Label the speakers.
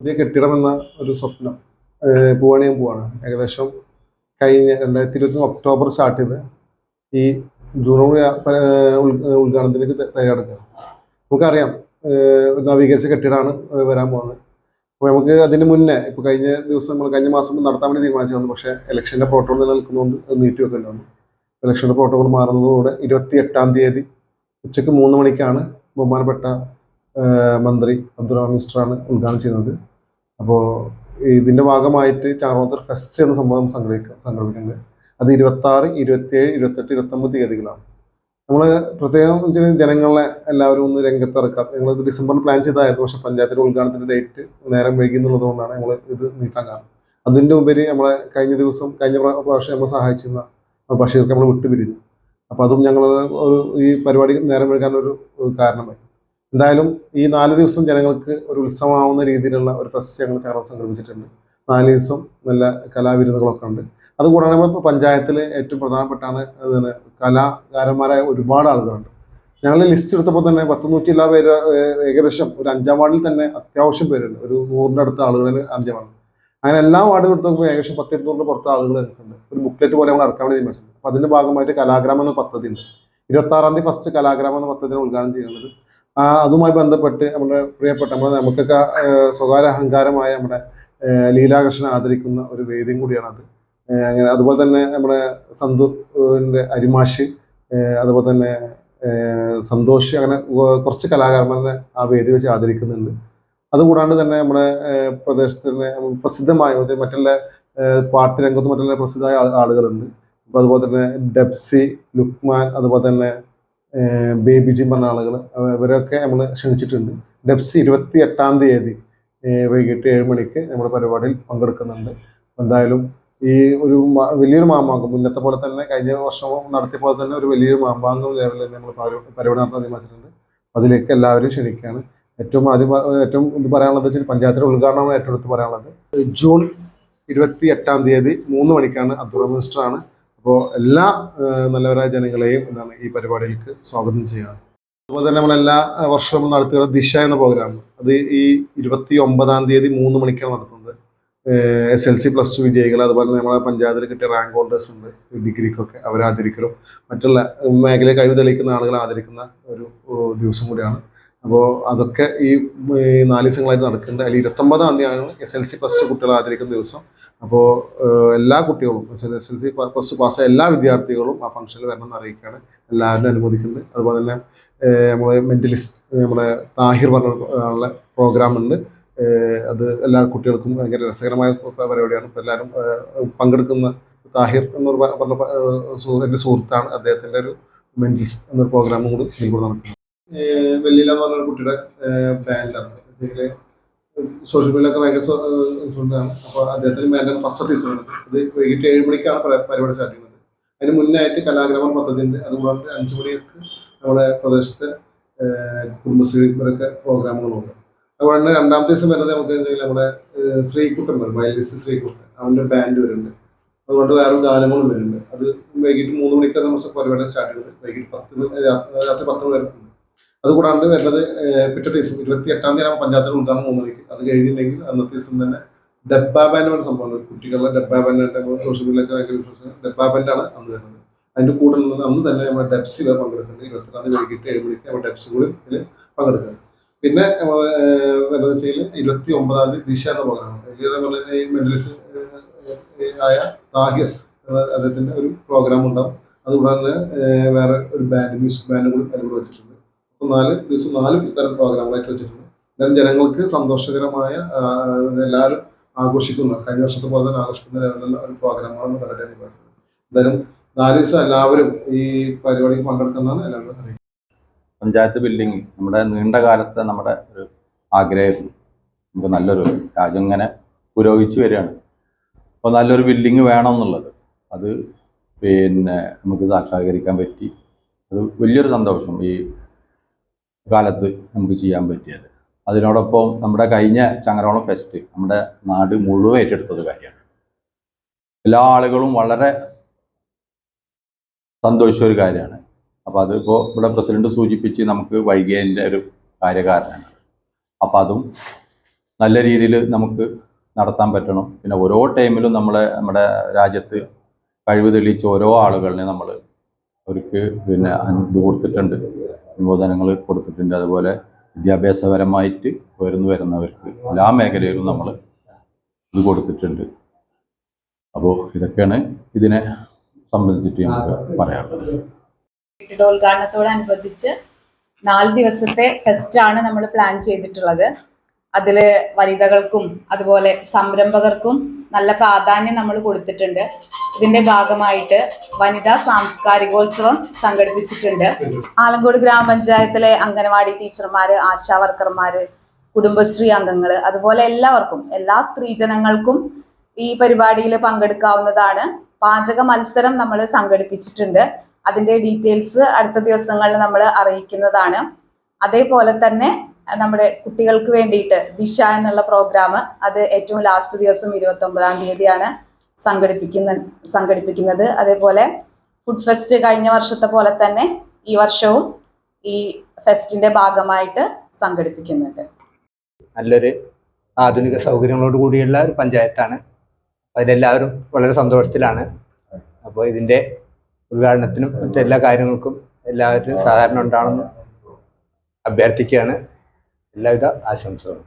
Speaker 1: പുതിയ കെട്ടിടമെന്ന ഒരു സ്വപ്നം പൂവാണിയും പോവാണ്. ഏകദേശം കഴിഞ്ഞ രണ്ടായിരത്തി ഇരുപത്തി ഒക്ടോബർ സ്റ്റാർട്ട് ചെയ്ത് ഈ ജൂണോട് ഉദ്ഘാടനത്തിലേക്ക് തയ്യാറെടുക്കുക നമുക്കറിയാം നവീകരിച്ച കെട്ടിടമാണ് വരാൻ പോകുന്നത്. അപ്പോൾ നമുക്ക് അതിന് മുന്നേ ഇപ്പോൾ കഴിഞ്ഞ ദിവസം നമ്മൾ കഴിഞ്ഞ മാസം നടത്താൻ വേണ്ടി തീരുമാനിച്ചതാണ് പക്ഷേ ഇലക്ഷന്റെ പ്രോട്ടോകോൾ നിലനിൽക്കുന്നതുകൊണ്ട് നീട്ടി വെക്കേണ്ടി വന്നു. ഇലക്ഷന്റെ പ്രോട്ടോകോൾ മാറുന്നതോടെ ഇരുപത്തി എട്ടാം തീയതി ഉച്ചയ്ക്ക് മൂന്ന് മണിക്കാണ് ബഹുമാനപ്പെട്ട മന്ത്രി അബ്ദുറഹ്മാൻ മിനിസ്റ്ററാണ് ഉദ്ഘാടനം ചെയ്യുന്നത്. അപ്പോൾ ഇതിന്റെ ഭാഗമായിട്ട് ചാറോത്തർ ഫെസ്റ്റ് എന്ന സംഭവം സംഘടിപ്പിക്കുക സംഘടിപ്പിക്കുന്നുണ്ട്. അത് ഇരുപത്തി ആറ് ഇരുപത്തിയേഴ് ഇരുപത്തെട്ട് ഇരുപത്തൊമ്പത് തീയതികളാണ്. നമ്മൾ പ്രത്യേകം ജനങ്ങളെ എല്ലാവരും ഒന്ന് രംഗത്തിറക്കാം. ഞങ്ങൾ ഡിസംബറിൽ പ്ലാൻ ചെയ്തായിരുന്നു പക്ഷേ പഞ്ചായത്തിന്റെ ഉദ്ഘാടനത്തിന്റെ ഡേറ്റ് നേരം വൈകി കൊണ്ടാണ് നമ്മൾ ഇത് നീട്ടാൻ കാരണം. അതിന്റെ ഉപരി നമ്മളെ കഴിഞ്ഞ ദിവസം കഴിഞ്ഞ പ്രാ- പ്രാവശ്യം നമ്മൾ സഹായിച്ചിരുന്ന ബഷീർക്ക് നമ്മൾ വിട്ടുപിരിഞ്ഞു. അപ്പോൾ അതും ഞങ്ങൾ ഒരു ഈ പരിപാടി നേരം വൈകാനൊരു കാരണമായി. എന്തായാലും ഈ നാല് ദിവസം ജനങ്ങൾക്ക് ഒരു ഉത്സവമാവുന്ന രീതിയിലുള്ള ഒരു ഫെസ്റ്റ് ഞങ്ങൾ ചേർന്ന് സംഘടിപ്പിച്ചിട്ടുണ്ട്. നാല് ദിവസം നല്ല കലാവിരുന്നുകളൊക്കെ ഉണ്ട്. അതുകൂടാതെ ഇപ്പോൾ പഞ്ചായത്തിൽ ഏറ്റവും പ്രധാനപ്പെട്ടാണ് കലാകാരന്മാരായ ഒരുപാട് ആളുകളുണ്ട്. ഞങ്ങൾ ലിസ്റ്റ് എടുത്തപ്പോൾ തന്നെ പത്ത് നൂറ്റി എല്ലാ പേര് ഏകദേശം ഒരു അഞ്ചാം വാർഡിൽ തന്നെ അത്യാവശ്യം പേരുണ്ട്. ഒരു നൂറിന്റെ അടുത്ത ആളുകൾ അഞ്ചാം വാർഡ്. അങ്ങനെ എല്ലാ വാർഡും എടുത്ത് നോക്കുമ്പോൾ ഏകദേശം പത്ത് ഇരുന്നൂറിന്റെ പുറത്ത് ആളുകൾ നിൽക്കുന്നുണ്ട്. ഒരു ബുക്ക്ലെറ്റ് പോലെ നമ്മൾ ഇറക്കാൻ വേണ്ടി തീരുമാനിച്ചിട്ടുണ്ട്. അപ്പോൾ അതിന്റെ ഭാഗമായിട്ട് കലാഗ്രാമം എന്ന പദ്ധതി ഉണ്ട് ഇരുപത്താറാം തീയതി ഫസ്റ്റ് കലാഗ്രാമം എന്ന പദ്ധതിയാണ് ഉദ്ഘാടനം ചെയ്യുന്നത്. ആ അതുമായി ബന്ധപ്പെട്ട് നമ്മുടെ പ്രിയപ്പെട്ട നമ്മുടെ നമുക്കൊക്കെ സ്വകാര്യ അഹങ്കാരമായ നമ്മുടെ ലീലാകൃഷ്ണൻ ആദരിക്കുന്ന ഒരു വേദിയും അത്. അങ്ങനെ അതുപോലെ തന്നെ നമ്മുടെ സന്തുവിന്റെ അരിമാഷി അതുപോലെ തന്നെ സന്തോഷ് അങ്ങനെ കുറച്ച് കലാകാരന്മാരെ ആ വേദി വെച്ച് ആദരിക്കുന്നുണ്ട്. അതുകൂടാണ്ട് തന്നെ നമ്മുടെ പ്രദേശത്തിന് പ്രസിദ്ധമായ മറ്റുള്ള പാട്ട് രംഗത്ത് മറ്റുള്ള പ്രസിദ്ധമായ ആളുകളുണ്ട്. അപ്പോൾ അതുപോലെ തന്നെ ഡെപ്സി ലുക്മാൻ അതുപോലെ തന്നെ ബേബി ജിം പറഞ്ഞ ആളുകൾ ഇവരൊക്കെ നമ്മൾ ക്ഷണിച്ചിട്ടുണ്ട്. ഡെപ്സ് ഇരുപത്തി എട്ടാം തീയതി വൈകിട്ട് ഏഴ് മണിക്ക് നമ്മുടെ പരിപാടിയിൽ പങ്കെടുക്കുന്നുണ്ട്. എന്തായാലും ഈ ഒരു വലിയൊരു മാമാങ്കം മുന്നത്തെ പോലെ തന്നെ കഴിഞ്ഞ വർഷം നടത്തിയ പോലെ തന്നെ ഒരു വലിയൊരു മാമാങ്കം ലെവലിൽ തന്നെ നമ്മൾ പരി- പരിപാടി നടത്താൻ തീരുമാനിച്ചിട്ടുണ്ട്. അതിലേക്ക് എല്ലാവരും ക്ഷണിക്കുകയാണ്. ഏറ്റവും ആദ്യം ഏറ്റവും ഇത് പറയാനുള്ളത് വെച്ചാൽ പഞ്ചായത്തിന്റെ ഉദ്ഘാടനമാണ് ഏറ്റവും എടുത്ത് പറയാനുള്ളത്. ജൂൺ ഇരുപത്തി എട്ടാം തീയതി മൂന്ന് മണിക്കാണ് അബ്ദുൾ മിനിസ്റ്ററാണ് അപ്പോൾ എല്ലാ നല്ലവരായ ജനങ്ങളെയും എന്താണ് ഈ പരിപാടിയിലേക്ക് സ്വാഗതം ചെയ്യാം അതുപോലെ തന്നെ നമ്മൾ എല്ലാ വർഷവും നടത്തുന്ന ദിശ എന്ന പ്രോഗ്രാം അത് ഈ ഇരുപത്തി ഒമ്പതാം തീയതി മൂന്ന് മണിക്കാണ് നടത്തുന്നത്. S L C plus two വിജയികൾ അതുപോലെ നമ്മളെ പഞ്ചായത്തിൽ കിട്ടിയ റാങ്ക് ഹോൾഡേഴ്സ് ഉണ്ട് ഡിഗ്രിക്കൊക്കെ അവരെ ആദരിക്കലും. മറ്റുള്ള മേഖലയിൽ കഴിവ് തെളിയിക്കുന്ന ആളുകളെ ആദരിക്കുന്ന ഒരു ദിവസം കൂടിയാണ്. അപ്പോൾ അതൊക്കെ ഈ നാല് ദിവസങ്ങളായിട്ട് നടക്കുന്നുണ്ട്. അതിൽ ഇരുപത്തൊമ്പതാം തീയതിയാണ് S L C plus two കുട്ടികളെ ആദരിക്കുന്ന ദിവസം. അപ്പോൾ എല്ലാ കുട്ടികളും S L C plus two പാസ്സായ എല്ലാ വിദ്യാർത്ഥികളും ആ ഫംഗ്ഷനിൽ വരണമെന്ന് അറിയിക്കുകയാണ്. എല്ലാവരും അനുവദിക്കുന്നത് അതുപോലെ തന്നെ നമ്മുടെ മെന്റലിസ്റ്റ് നമ്മുടെ താഹിർ പറഞ്ഞുള്ള പ്രോഗ്രാം ഉണ്ട്. അത് എല്ലാ കുട്ടികൾക്കും ഭയങ്കര രസകരമായ പരിപാടിയാണ്. എല്ലാവരും പങ്കെടുക്കുന്ന താഹിർ എന്നൊരു പറഞ്ഞ എന്റെ സുഹൃത്താണ്. അദ്ദേഹത്തിന്റെ ഒരു മെന്റലിസ്റ്റ് എന്നൊരു പ്രോഗ്രാമും കൂടി ഇതിൽ കൂടെ നടക്കുന്നത് വെല്ലില്ല വെള്ളിയില എന്ന് പറഞ്ഞ കുട്ടിയുടെ ബാൻഡാണ് സോഷ്യൽ മീഡിയയിലൊക്കെ ഭയങ്കര ഇൻഫ്ലുവന്റാണ് അപ്പോൾ അദ്ദേഹത്തിന് ബാൻഡാണ് ഫസ്റ്റ് സീസൺ അത് വൈകിട്ട് ഏഴ് മണിക്കാണ് പരിപാടി സ്റ്റാർട്ട് ചെയ്യുന്നത്. അതിന് മുന്നായിട്ട് കലാഗ്രാമം പദ്ധതിന്റെ അതുപോലെ അഞ്ചു മണിക്ക് നമ്മുടെ പ്രദേശത്തെ കുടുംബശ്രീവരൊക്കെ പ്രോഗ്രാമുകളുണ്ട്. അതുപോലെ തന്നെ രണ്ടാമത്തെ ദിവസം വരുന്നത് നമുക്ക് എന്തെങ്കിലും നമ്മുടെ ശ്രീകുട്ടൻ വരും. വയലിസ്റ്റ് ശ്രീകുട്ടൻ. അവന്റെ ബാൻഡ് വരുന്നുണ്ട്. അതുകൊണ്ട് വേറെ ഗാനങ്ങളും വരുന്നുണ്ട്. അത് വൈകിട്ട് മൂന്ന് മണിക്കാണ് നമ്മൾ പരിപാടി സ്റ്റാർട്ട് ചെയ്യുന്നത്. വൈകിട്ട് പത്തിന് രാത്രി പത്ത് മണി വരുന്നുണ്ട് അതുകൂടാണ്ട് വരുന്നത് പിറ്റേ ദിവസം ഇരുപത്തി എട്ടാം തീയതി ആകുമ്പോൾ പഞ്ചായത്തിൽ ഉണ്ടാകുന്ന മൂന്ന് മണിക്ക്. അത് കഴിഞ്ഞില്ലെങ്കിൽ അന്നത്തെ ദിവസം തന്നെ ഡബ്ബാ ബാൻ എന്ന സംഭവമാണ് കുട്ടികളുടെ ഡബ്ബാ ബാൻഡ് സോഷ്യൽ മീഡിയയിലൊക്കെ ഭയങ്കര വിശ്വാസം ഡബ്ബാ ബാൻഡാണ് അന്ന് വരുന്നത്. അതിന്റെ കൂടെ നിന്ന് അന്ന് തന്നെ നമ്മൾ ഡെപ്സി പങ്കെടുക്കുന്നുണ്ട്. ഇരുപത്തെട്ടാം തീയതി വൈകിട്ട് ഏഴ് മണിക്ക് നമ്മൾ ഡെപ്സി കൂടി ഇതിൽ പങ്കെടുക്കുന്നത് പിന്നെ നമ്മൾ വരുന്നത് വെച്ചാൽ ഇരുപത്തി ഒമ്പതാം തീയതി ദിശ എന്ന പ്രോഗ്രാം ഈ മെന്റലിസ്റ്റ് ആയ താഹിർ അദ്ദേഹത്തിന്റെ ഒരു പ്രോഗ്രാം ഉണ്ടാവും. അതുകൂടാതെ വേറെ ഒരു ബാൻഡ് മ്യൂസിക് ബാൻഡ് കൂടി അതിലൂടെ വെച്ചിട്ടുണ്ട്. നാല് ദിവസം നാല് തരം പ്രോഗ്രാമുകളായിട്ട് വെച്ചിട്ടുണ്ട്. അന്നേരം ജനങ്ങൾക്ക് സന്തോഷകരമായ എല്ലാവരും ആഘോഷിക്കുന്ന കഴിഞ്ഞ വർഷത്തെ പോലെ തന്നെ ആഘോഷിക്കുന്ന ലെവലിലുള്ള ഒരു പ്രോഗ്രാമാണ് വളരെ അനുഭവിച്ചത് എന്തായാലും നാല് ദിവസം എല്ലാവരും ഈ പരിപാടിക്ക് പങ്കെടുക്കുന്നതാണ് എല്ലാവരും അറിയിക്കുന്നത്
Speaker 2: പഞ്ചായത്ത് ബിൽഡിംഗ് നമ്മുടെ നീണ്ട കാലത്തെ നമ്മുടെ ഒരു ആഗ്രഹമായിരുന്നു. നമുക്ക് നല്ലൊരു രാജ്യം ഇങ്ങനെ പുരോഗമിച്ചു വരികയാണ്. അപ്പോൾ നല്ലൊരു ബിൽഡിംഗ് വേണം എന്നുള്ളത് അത് പിന്നെ നമുക്ക് സാക്ഷാത്കരിക്കാൻ പറ്റി. അത് വലിയൊരു സന്തോഷം. ഈ കാലത്ത് നമുക്ക് ചെയ്യാൻ പറ്റിയത്. അതിനോടൊപ്പം നമ്മുടെ കഴിഞ്ഞ ചങ്ങരോളം ഫെസ്റ്റ് നമ്മുടെ നാട് മുഴുവൻ ഏറ്റെടുത്തത് കാര്യമാണ് എല്ലാ ആളുകളും വളരെ സന്തോഷിച്ച ഒരു കാര്യമാണ് അപ്പോൾ അതിപ്പോൾ ഇവിടെ പ്രസിഡന്റ് സൂചിപ്പിച്ച് നമുക്ക് വൈകിയതിന്റെ ഒരു കാര്യകാരനാണ് അപ്പോൾ അതും നല്ല രീതിയിൽ നമുക്ക് നടത്താൻ പറ്റണം. പിന്നെ ഓരോ ടൈമിലും നമ്മളെ നമ്മുടെ രാജ്യത്ത് കഴിവ് തെളിയിച്ച ഓരോ ആളുകളിനെ നമ്മൾ അവർക്ക് പിന്നെ അൻ- കൊടുത്തിട്ടുണ്ട്. അനുമോദനങ്ങൾ കൊടുത്തിട്ടുണ്ട്. അതുപോലെ വിദ്യാഭ്യാസപരമായിട്ട് ഉയർന്നു വരുന്നവർക്ക് എല്ലാ മേഖലയിലും നമ്മൾ ഇത് കൊടുത്തിട്ടുണ്ട്. അപ്പോൾ ഇതൊക്കെയാണ് ഇതിനെ സംബന്ധിച്ചിട്ട് നമുക്ക് പറയാനുള്ളത്.
Speaker 3: ഉദ്ഘാടനത്തോടനുബന്ധിച്ച് നാല് ദിവസത്തെ ഫെസ്റ്റ് ആണ് നമ്മൾ പ്ലാൻ ചെയ്തിട്ടുള്ളത്. അതിൽ വനിതകൾക്കും അതുപോലെ സംരംഭകർക്കും നല്ല പ്രാധാന്യം നമ്മൾ കൊടുത്തിട്ടുണ്ട്. ഇതിന്റെ ഭാഗമായിട്ട് വനിതാ സാംസ്കാരികോത്സവം സംഘടിപ്പിച്ചിട്ടുണ്ട്. ആലങ്കോട് ഗ്രാമപഞ്ചായത്തിലെ അംഗനവാടി ടീച്ചർമാര് ആശാ വർക്കർമാര് കുടുംബശ്രീ അംഗങ്ങൾ അതുപോലെ എല്ലാവർക്കും എല്ലാ സ്ത്രീജനങ്ങൾക്കും ഈ പരിപാടിയിൽ പങ്കെടുക്കാവുന്നതാണ്. പാചക മത്സരം നമ്മൾ സംഘടിപ്പിച്ചിട്ടുണ്ട്. അതിന്റെ ഡീറ്റെയിൽസ് അടുത്ത ദിവസങ്ങളിൽ നമ്മൾ അറിയിക്കുന്നതാണ്. അതേപോലെ തന്നെ നമ്മുടെ കുട്ടികൾക്ക് വേണ്ടിയിട്ട് ദിശ എന്നുള്ള പ്രോഗ്രാം അത് ഏറ്റവും ലാസ്റ്റ് ദിവസം ഇരുപത്തി ഒമ്പതാം തീയതിയാണ് സംഘടിപ്പിക്കുന്ന സംഘടിപ്പിക്കുന്നത്. അതേപോലെ ഫുഡ് ഫെസ്റ്റ് കഴിഞ്ഞ വർഷത്തെ പോലെ തന്നെ ഈ വർഷവും ഈ ഫെസ്റ്റിന്റെ ഭാഗമായിട്ട് സംഘടിപ്പിക്കുന്നുണ്ട്.
Speaker 4: നല്ലൊരു ആധുനിക സൗകര്യങ്ങളോട് കൂടിയുള്ള ഒരു പഞ്ചായത്താണ്. അതിലെല്ലാവരും വളരെ സന്തോഷത്തിലാണ്. അപ്പോൾ ഇതിന്റെ ഉദ്ഘാടനത്തിനും മറ്റെല്ലാ കാര്യങ്ങൾക്കും എല്ലാവരും സഹകരണം ഉണ്ടാണെന്ന് അഭ്യർത്ഥിക്കുകയാണ്. എല്ലാവിധ ആശംസകളും.